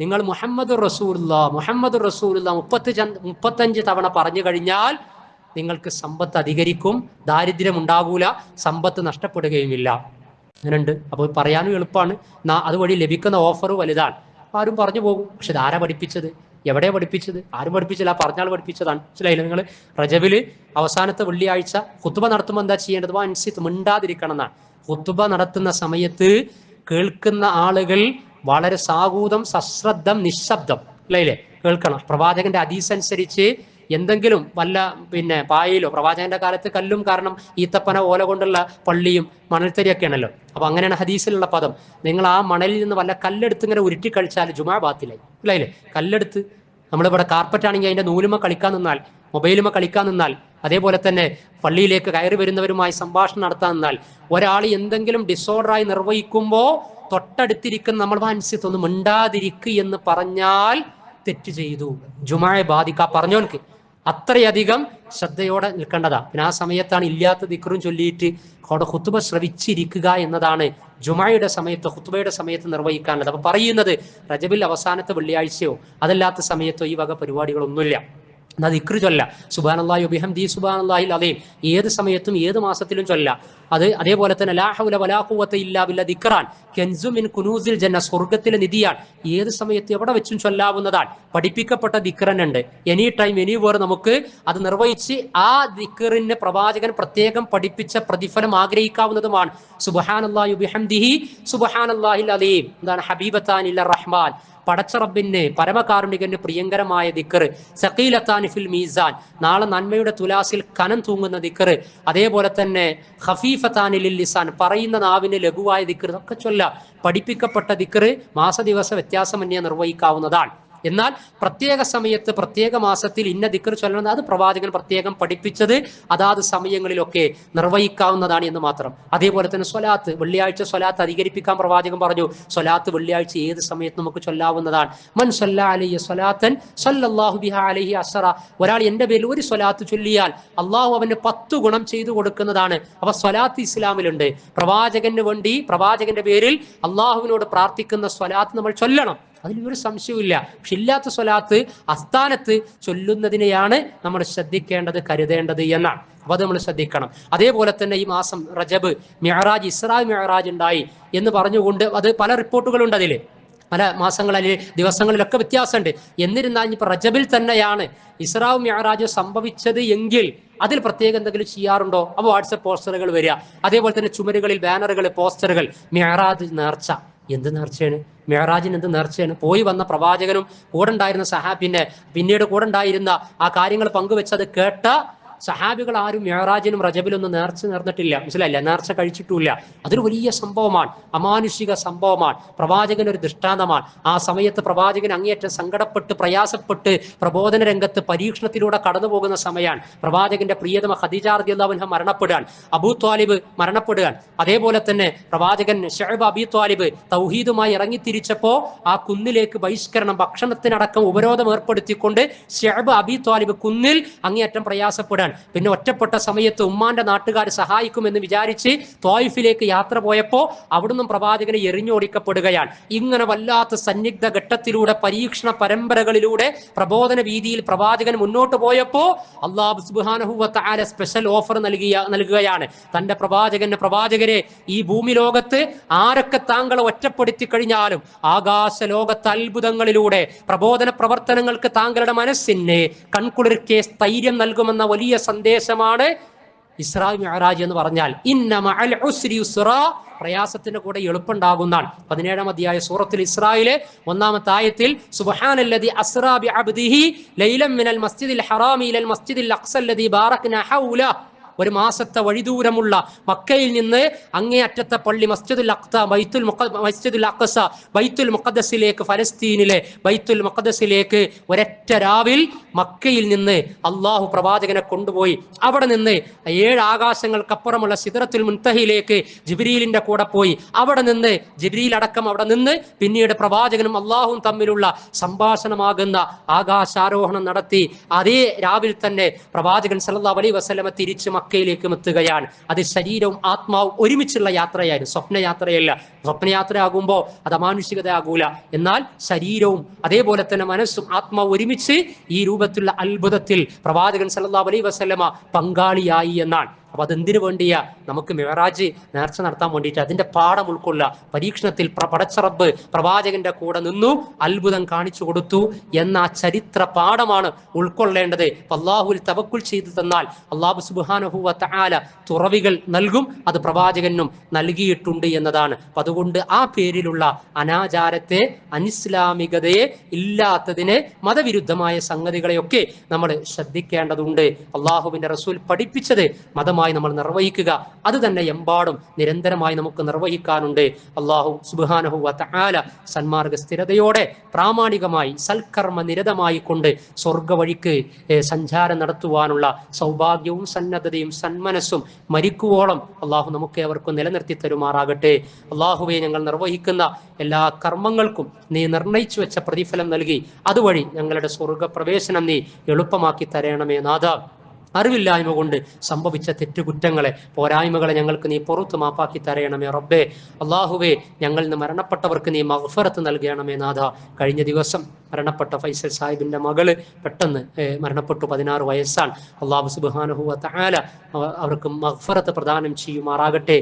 നിങ്ങൾ മുഹമ്മദ് റസൂല്ല മുഹമ്മദ് റസൂല്ല മുപ്പത്തി മുപ്പത്തഞ്ച് തവണ പറഞ്ഞു കഴിഞ്ഞാൽ നിങ്ങൾക്ക് സമ്പത്ത് അധികരിക്കും ദാരിദ്ര്യം ഉണ്ടാകൂല സമ്പത്ത് നഷ്ടപ്പെടുകയുമില്ല. അങ്ങനെയുണ്ട്. അപ്പോൾ പറയാനും എളുപ്പമാണ്. അതുവഴി ലഭിക്കുന്ന ഓഫർ വലുതാണ്. ആരും പറഞ്ഞു പോകും. പക്ഷെ ആരാ പഠിപ്പിച്ചത്? എവിടെ പഠിപ്പിച്ചത്? ആരും പഠിപ്പിച്ചില്ല. പറഞ്ഞാൽ പഠിപ്പിച്ചതാണ്. മനസ്സിലായില്ല നിങ്ങൾ? റജബിൽ അവസാനത്തെ വെള്ളിയാഴ്ച കുത്തുബ നടത്തുമ്പോൾ എന്താ ചെയ്യേണ്ടത്? അൻസിത്ത് മിണ്ടാതിരിക്കണം എന്നാണ്. കുത്തുബ നടത്തുന്ന സമയത്ത് കേൾക്കുന്ന ആളുകൾ വളരെ സാഹൂതം സശ്രദ്ധം നിശബ്ദം. അല്ലേ? കേൾക്കണം. പ്രവാചകന്റെ അതീസനുസരിച്ച് എന്തെങ്കിലും വല്ല പിന്നെ പായയിലോ പ്രവാചകന്റെ കാലത്ത് കല്ലും കാരണം ഈത്തപ്പന ഓല കൊണ്ടുള്ള പള്ളിയും മണൽത്തരിയൊക്കെയാണല്ലോ അപ്പൊ അങ്ങനെയാണ് ഹദീസിലുള്ള പദം. നിങ്ങൾ ആ മണലിൽ നിന്ന് വല്ല കല്ലെടുത്ത് ഇങ്ങനെ ഉരുട്ടി കഴിച്ചാൽ ജുമാ ബാത്തിലായി. അല്ലേ? കല്ലെടുത്ത് നമ്മളിവിടെ കാർപ്പറ്റ് ആണെങ്കിൽ അതിന്റെ നൂലുമ കളിക്കാൻ നിന്നാൽ മൊബൈലുമ കളിക്കാൻ നിന്നാൽ അതേപോലെ തന്നെ പള്ളിയിലേക്ക് കയറി വരുന്നവരുമായി സംഭാഷണം നടത്താൻ നിന്നാൽ ഒരാൾ എന്തെങ്കിലും ഡിസോർഡറായി നിർവഹിക്കുമ്പോൾ തൊട്ടടുത്തിരിക്കുന്ന നമ്മൾ ഒന്ന് മിണ്ടാതിരിക്കുക എന്ന് പറഞ്ഞാൽ തെറ്റ് ചെയ്തു. ജുമായെ ബാധിക്ക പറഞ്ഞോൻക്ക്. അത്രയധികം ശ്രദ്ധയോടെ നിൽക്കേണ്ടതാ. പിന്നെ ആ സമയത്താണ് ഇല്ലാത്ത ദിക്കറും ചൊല്ലിയിട്ട് അവിടെ ഹുത്തുബ ശ്രവിച്ചിരിക്കുക എന്നതാണ് ജുമായുടെ സമയത്ത് ഹുത്തുബയുടെ സമയത്ത് നിർവഹിക്കാനുള്ളത്. അപ്പൊ പറയുന്നത് റജബിൽ അവസാനത്തെ വെള്ളിയാഴ്ചയോ അതല്ലാത്ത സമയത്തോ ഈ വക പരിപാടികളൊന്നുമില്ല. എന്നാ ദിക്റ് ചൊല്ല സുബാനല്ലാഹി ബിഹംദി സുബാനല്ലാഹി അലീം ഏത് സമയത്തും ഏത് മാസത്തിലും ചൊല്ല. അത് അതേപോലെ തന്നെ ലാഹുല വലാഹുവത്തെ ഇല്ലാ ബില്ല ദിക്റാൻ. കെൻസു മിൻ കുനൂസിൽ ജന്ന സ്വർഗത്തിലെ നിധിയാണ് ഏത് സമയത്ത് എവിടെ വെച്ചും ചൊല്ലാവുന്നതാണ്. പഠിപ്പിക്കപ്പെട്ട ദിക്റനുണ്ട് എനി ടൈം എനി വേർ നമുക്ക് അത് നിർവഹിച്ച് ആ ദിക്റിന് പ്രവാചകൻ പ്രത്യേകം പഠിപ്പിച്ച പ്രതിഫലം ആഗ്രഹിക്കാവുന്നതുമാണ്. സുബഹാനല്ലാഹി ബിഹംദിഹി സുബഹാനല്ലാഹിൽ അലീം എന്താണ്? ഹബീബത്താൻ ഇല്ല റഹ്മാൻ. പടച്ച റബ്ബിന് പരമകാരുണികന് പ്രിയങ്കരമായ ദിക്കർ സക്കീലത്താൻ ഫിൽ മീസാൻ. നാളെ നന്മയുടെ തുലാസിൽ കനം തൂങ്ങുന്ന ദിക്കറ് അതേപോലെ തന്നെ ഹഫീഫത്താനിലിൽ ലിസാൻ. പറയുന്ന നാവിന് ലഘുവായ ദിക്കറ് ഇതൊക്കെ ചൊല്ല പഠിപ്പിക്കപ്പെട്ട ദിക്കറ് മാസദിവസ വ്യത്യാസമന്യേ നിർവഹിക്കാവുന്നതാണ്. എന്നാൽ പ്രത്യേക സമയത്ത് പ്രത്യേക മാസത്തിൽ ഇന്ന ദിക്കർ ചൊല്ലണം. അത് പ്രവാചകൻ പ്രത്യേകം പഠിപ്പിച്ചത് അതാത് സമയങ്ങളിലൊക്കെ നിർവഹിക്കാവുന്നതാണ് എന്ന് മാത്രം. അതേപോലെ തന്നെ സ്വലാത്ത് വെള്ളിയാഴ്ച സ്വലാത്ത് അധികരിപ്പിക്കാൻ പ്രവാചകൻ പറഞ്ഞു. സ്വലാത്ത് വെള്ളിയാഴ്ച ഏത് സമയത്ത് നമുക്ക് ചൊല്ലാവുന്നതാണ്? മൻ സല്ലാ അലയ്യ സ്വലാത്തൻ ബിഹ അലൈഹി അസറ ഒരാൾ എന്റെ പേരിൽ ഒരു സ്വലാത്ത് ചൊല്ലിയാൽ അള്ളാഹു അവന് പത്ത് ഗുണം ചെയ്തു കൊടുക്കുന്നതാണ്. അപ്പൊ സ്വലാത്ത് ഇസ്ലാമിലുണ്ട്. പ്രവാചകന് വേണ്ടി പ്രവാചകന്റെ പേരിൽ അള്ളാഹുവിനോട് പ്രാർത്ഥിക്കുന്ന സ്വലാത്ത് നമ്മൾ ചൊല്ലണം. അതിൽ ഒരു സംശയവുമില്ല. പക്ഷെ ഇല്ലാത്ത സ്വലാത്ത് അസ്ഥാനത്ത് ചൊല്ലുന്നതിനെയാണ് നമ്മൾ ശ്രദ്ധിക്കേണ്ടത് കരുതേണ്ടത് എന്നാണ്. അപ്പൊ അത് നമ്മൾ ശ്രദ്ധിക്കണം. അതേപോലെ തന്നെ ഈ മാസം റജബ് മെഹറാജ് ഇസ്രാ മെഹറാജ് ഉണ്ടായി എന്ന് പറഞ്ഞുകൊണ്ട് അത് പല റിപ്പോർട്ടുകളുണ്ട് അതിൽ പല മാസങ്ങളിൽ ദിവസങ്ങളിലൊക്കെ വ്യത്യാസമുണ്ട്. എന്നിരുന്നാൽ ഇപ്പൊ റജബിൽ തന്നെയാണ് ഇസ്രാവ് മെഹറാജ് സംഭവിച്ചത് എങ്കിൽ അതിൽ പ്രത്യേകം എന്തെങ്കിലും ചെയ്യാറുണ്ടോ? അപ്പോൾ വാട്സപ്പ് പോസ്റ്ററുകൾ വരിക. അതേപോലെ തന്നെ ചുമരുകളിൽ ബാനറുകൾ പോസ്റ്ററുകൾ. മെഹറാജ് നേർച്ച. എന്ത് നേർച്ചയാണ്? മെഹറാജിന് എന്ത് നേർച്ചയാണ്? പോയി വന്ന പ്രവാചകനും കൂടെ ഉണ്ടായിരുന്ന സഹാബിന്റെ പിന്നീട് കൂടെ ഉണ്ടായിരുന്ന ആ കാര്യങ്ങൾ പങ്കുവെച്ചത് കേട്ട സഹാബികൾ ആരും മെഹറാജിനും റജബിലൊന്നും നേർച്ച നേർന്നിട്ടില്ല. മനസ്സിലായില്ല? നേർച്ച കഴിച്ചിട്ടില്ല അതൊരു വലിയ സംഭവമാണ്. അമാനുഷിക സംഭവമാണ്. പ്രവാചകൻ ഒരു ദൃഷ്ടാന്തമാണ്. ആ സമയത്ത് പ്രവാചകൻ അങ്ങേയറ്റം സങ്കടപ്പെട്ട് പ്രയാസപ്പെട്ട് പ്രബോധന രംഗത്ത് പരീക്ഷണത്തിലൂടെ കടന്നു പോകുന്ന സമയമാണ്. പ്രവാചകന്റെ പ്രിയതമ ഖദീജാർദിയുള്ളവൻഹ മരണപ്പെടുകയാണ്. അബൂ ത്വാലിബ് മരണപ്പെടുകയാണ്. അതേപോലെ തന്നെ പ്രവാചകൻ ഷഹബ് അബി ത്വാലിബ് തൗഹീദുമായി ഇറങ്ങിത്തിരിച്ചപ്പോ ആ കുന്നിലേക്ക് ബഹിഷ്കരണം ഭക്ഷണത്തിനടക്കം ഉപരോധം ഏർപ്പെടുത്തിക്കൊണ്ട് ഷഹബ് അബി ത്വാലിബ് കുന്നിൽ അങ്ങേയറ്റം പ്രയാസപ്പെടുകയാണ്. പിന്നെ ഒറ്റപ്പെട്ട സമയത്ത് ഉമ്മാന്റെ നാട്ടുകാർ സഹായിക്കുമെന്ന് വിചാരിച്ച് തോയിഫിലേക്ക് യാത്ര പോയപ്പോൾ അവിടുന്ന് പ്രവാചകനെ എറിഞ്ഞോടിക്കപ്പെടുകയാണ്. ഇങ്ങനെ വല്ലാത്ത സന്നിഗ്ധ ഘട്ടത്തിലൂടെ പരീക്ഷണ പരമ്പരകളിലൂടെ പ്രബോധന വീതിയിൽ പ്രവാചകൻ മുന്നോട്ട് പോയപ്പോൾ അള്ളാഹു സുബാനഹുവത്താല സ്പെഷ്യൽ ഓഫർ നൽകിയ നൽകുകയാണ്. തന്റെ പ്രവാചകന്റെ പ്രവാചകരെ ഈ ഭൂമി ലോകത്ത് ആരൊക്കെ താങ്കളെ ഒറ്റപ്പെടുത്തി കഴിഞ്ഞാലും ആകാശ ലോകത്ത് അത്ഭുതങ്ങളിലൂടെ പ്രബോധന പ്രവർത്തനങ്ങൾക്ക് താങ്കളുടെ മനസ്സിന് കൺകുളിർക്കെ സ്ഥൈര്യം നൽകുമെന്ന വലിയ സന്ദേശമാണ് ഇസ്രാ മിഅറാജ് എന്ന് പറഞ്ഞാൽ പ്രയാസത്തിന്റെ കൂടെ എളുപ്പമുണ്ടാകുന്നതാണ്. പതിനേഴാം അധ്യായ സൂറത്തിൽ ഇസ്രായിലെ ഒന്നാമത്തെ ആയത്തിൽ സുബ്ഹാനല്ലദി അസ്റാ ബി അബ്ദിഹി ലൈലം മിനൽ മസ്ജിദിൽ ഹറാമി ഇലൽ മസ്ജിദിൽ അഖ്സല്ലദി ബാറക്ന ഹൗല. ഒരു മാസത്തെ വഴിദൂരമുള്ള മക്കയിൽ നിന്ന് അങ്ങേയറ്റത്തെ പള്ളി മസ്ജിദുൽ അഖ്സ ബൈത്തുൽ മസ്ജിദുൽ അഖസ ബൈത്തുൽ മുഖദ്സിലേക്ക് ഫലസ്തീനിലെ ബൈത്തുൽ മുഖദ്സിലേക്ക് ഒരൊറ്റ രാവിൽ മക്കയിൽ നിന്ന് അള്ളാഹു പ്രവാചകനെ കൊണ്ടുപോയി. അവിടെ നിന്ന് ഏഴ് ആകാശങ്ങൾക്കപ്പുറമുള്ള സിദറത്തുൽ മുൻതഹയിലേക്ക് ജിബ്രീലിന്റെ കൂടെ പോയി. അവിടെ നിന്ന് ജിബ്രീൽ അടക്കം അവിടെ നിന്ന് പിന്നീട് പ്രവാചകനും അള്ളാഹും തമ്മിലുള്ള സംഭാഷണമാകുന്ന ആകാശാരോഹണം നടത്തി. അതേ രാവിൽ തന്നെ പ്രവാചകൻ സല്ലല്ലാഹു അലൈഹി വസല്ലമ തിരിച്ച് മക്കയിലേക്ക് എത്തുകയാണ്. അത് ശരീരവും ആത്മാവും ഒരുമിച്ചുള്ള യാത്രയായിരുന്നു. സ്വപ്നയാത്രയല്ല. സ്വപ്നയാത്രയാകുമ്പോൾ അത് അമാനുഷികതയാകൂല. എന്നാൽ ശരീരവും അതേപോലെ തന്നെ മനസ്സും ആത്മാവും ഒരുമിച്ച് ഈ രൂപത്തിലുള്ള അത്ഭുതത്തിൽ പ്രവാചകൻ സല്ലാ അലൈഹി വസല്ലമ പങ്കാളിയായി എന്നാണ്. അപ്പൊ അതെന്തിനു വേണ്ടിയാ? നമുക്ക് മെഹറാജ് നേർച്ച നടത്താൻ വേണ്ടിയിട്ട് അതിന്റെ പാഠം ഉൾക്കൊള്ള പരീക്ഷണത്തിൽ പ്ര- പടച്ചറബ് പ്രവാചകന്റെ കൂടെ നിന്നു അത്ഭുതം കാണിച്ചു കൊടുത്തു എന്ന ആ ചരിത്ര പാഠമാണ് ഉൾക്കൊള്ളേണ്ടത്. അള്ളാഹുൽ തവക്കുൽ ചെയ്തു തന്നാൽ അള്ളാഹു സുബാനഹുവ തആല തുറവികൾ നൽകും അത് പ്രവാചകനും നൽകിയിട്ടുണ്ട് എന്നതാണ്. അതുകൊണ്ട് ആ പേരിലുള്ള അനാചാരത്തെ അനിസ്ലാമികതയെ ഇല്ലാത്തതിനെ മതവിരുദ്ധമായ സംഗതികളെയൊക്കെ നമ്മൾ ശ്രദ്ധിക്കേണ്ടതുണ്ട്. അള്ളാഹുവിന്റെ റസൂൽ പഠിപ്പിച്ചത് മതമായി നമ്മൾ നിർവഹിക്കുക. അത് തന്നെ എമ്പാടും നിരന്തരമായി നമുക്ക് നിർവഹിക്കാനുണ്ട്. അള്ളാഹു സുബാനഹു വല സന്മാർഗ സ്ഥിരതയോടെ പ്രാമാണികമായി സൽക്കർമ്മ നിരതമായി കൊണ്ട് സ്വർഗവഴിക്ക് വഴിക്ക് സഞ്ചാരം നടത്തുവാനുള്ള സൗഭാഗ്യവും സന്നദ്ധതയും സന്മനസ്സും മരിക്കുവോളം അള്ളാഹു നമുക്ക് അവർക്കും നിലനിർത്തി തരുമാറാകട്ടെ. അള്ളാഹുവെ ഞങ്ങൾ നിർവഹിക്കുന്ന എല്ലാ കർമ്മങ്ങൾക്കും നീ നിർണയിച്ചു വെച്ച പ്രതിഫലം നൽകി. അതുവഴി ഞങ്ങളുടെ സ്വർഗ പ്രവേശനം നീ എളുപ്പമാക്കി തരണമേ നാഥ. അറിവില്ലായ്മ കൊണ്ട് സംഭവിച്ച തെറ്റുകുറ്റങ്ങളെ പോരായ്മകളെ ഞങ്ങൾക്ക് നീ പുറത്ത് മാപ്പാക്കി തരയണമേ റബ്ബേ. അള്ളാഹുവേ ഞങ്ങളിൽ നിന്ന് മരണപ്പെട്ടവർക്ക് നീ മഹഫറത്ത് നൽകണമേ നാഥ. കഴിഞ്ഞ ദിവസം മരണപ്പെട്ട ഫൈസൽ സാഹിബിന്റെ മകൾ പെട്ടെന്ന് മരണപ്പെട്ടു പതിനാറ് വയസ്സാണ്. അള്ളാഹു സുബാനുഹുവ തആല അവർക്ക് മഹഫറത്ത് പ്രദാനം ചെയ്യുമാറാകട്ടെ.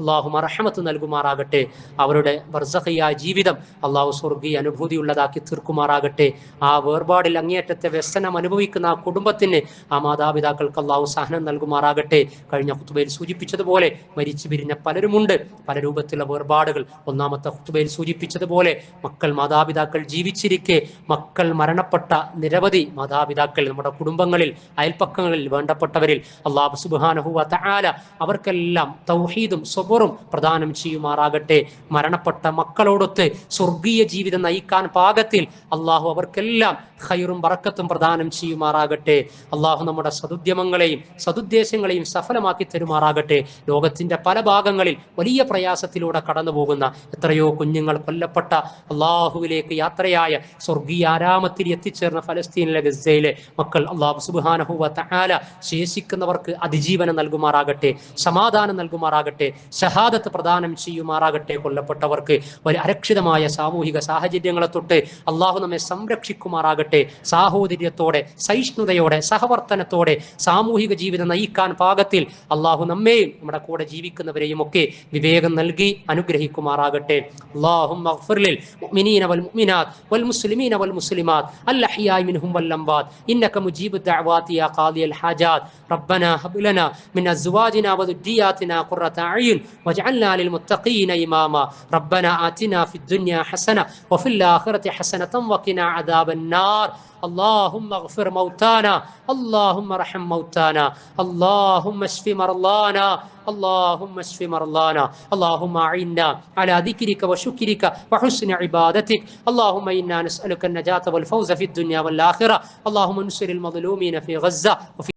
അള്ളാഹു മറഹമത്ത് നൽകുമാറാകട്ടെ. അവരുടെ ബർസഖിയായ ജീവിതം അള്ളാഹു സ്വർഗീയ അനുഭൂതിയുള്ളതാക്കി തീർക്കുമാറാകട്ടെ. ആ വേർപാടിൽ അങ്ങേയറ്റത്തെ വ്യസനം അനുഭവിക്കുന്ന ആ കുടുംബത്തിന് ആ മാതാപിതാക്കൾക്ക് അള്ളാഹു സഹനം നൽകുമാറാകട്ടെ. കഴിഞ്ഞ ഹുത്തുബയിൽ സൂചിപ്പിച്ചതുപോലെ മരിച്ചു പിരിഞ്ഞ പലരുമുണ്ട്. പല രൂപത്തിലുള്ള വേർപാടുകൾ ഒന്നാമത്തെ ഹുത്തുബയിൽ സൂചിപ്പിച്ചതുപോലെ മക്കൾ മാതാപിതാക്കൾ ജീവിച്ചിരിക്കെ മക്കൾ മരണപ്പെട്ട നിരവധി മാതാപിതാക്കൾ നമ്മുടെ കുടുംബങ്ങളിൽ അയൽപ്പക്കങ്ങളിൽ വേണ്ടപ്പെട്ടവരിൽ അള്ളാഹു സുബാനഹുവ താല അവർക്കെല്ലാം തൗഹീദും സ്വബറും പ്രദാനം ചെയ്യുമാറാകട്ടെ. മരണപ്പെട്ട മക്കളോടൊത്ത് സ്വർഗീയ ജീവിതം നയിക്കാൻ പാകത്തിൽ അള്ളാഹു അവർക്കെല്ലാം ഖൈറും ബറക്കത്തും പ്രദാനം ചെയ്യുമാറാകട്ടെ. അള്ളാഹു നമ്മുടെ സതുദ്യമങ്ങളെയും സതുദ്ദേശങ്ങളെയും സഫലമാക്കി തരുമാറാകട്ടെ. ലോകത്തിന്റെ പല ഭാഗങ്ങളിൽ വലിയ പ്രയാസത്തിലൂടെ കടന്നു പോകുന്ന എത്രയോ കുഞ്ഞുങ്ങൾ കൊല്ലപ്പെട്ട അള്ളാഹുവിലേക്ക് യാത്രയായ സ്വർഗീയ ആരാമത്തിൽ എത്തിച്ചേർന്ന ഫലസ്തീനിലെ ഗസയിലെ മക്കൾ അള്ളാഹു സുബാനഹുവ തആല ശേഷിക്കുന്നവർക്ക് അതിജീവനം നൽകുമാറാകട്ടെ സമാധാനം നൽകുമാറാകട്ടെ ഷഹാദത്ത് പ്രദാനം ചെയ്യുമാറാകട്ടെ കൊല്ലപ്പെട്ടവർക്ക് ഒരു അരക്ഷിതമായ സാമൂഹിക സാഹചര്യങ്ങളെ തൊട്ട് അള്ളാഹു നമ്മെ സംരക്ഷിക്കുമാറാകട്ടെ. സാഹോദര്യത്തോടെ സഹിഷ്ണുതയോടെ സഹവർത്തനത്തോടെ സാമൂഹിക ജീവിതം നയിക്കാൻ പാകത്തിൽ അള്ളാഹു നമ്മെയും നമ്മുടെ കൂടെ ജീവിക്കുന്നവരെയും ഒക്കെ വിവേകം നൽകി അനുഗ്രഹിക്കുമാറാകട്ടെ اللهم اغفر للمؤمنين والمؤمنات والمسلمين والمسلمات الأحياء منهم والأموات إنك مجيب الدعوات يا قاضي الحاجات ربنا هب لنا من أزواجنا وذرياتنا قرة أعين واجعلنا للمتقين إماما ربنا آتنا في الدنيا حسنة وفي الآخرة حسنة وقنا عذاب النار اللهم اغفر موتانا اللهم ارحم موتانا. اللهم اشف مرضانا. اللهم اشف مرضانا. اللهم أعنا على ذكرك وشكرك وحسن عبادتك. اللهم إنا نسألك النجاة والفوز في الدنيا والآخرة. اللهم انصر المظلومين في غزة وفي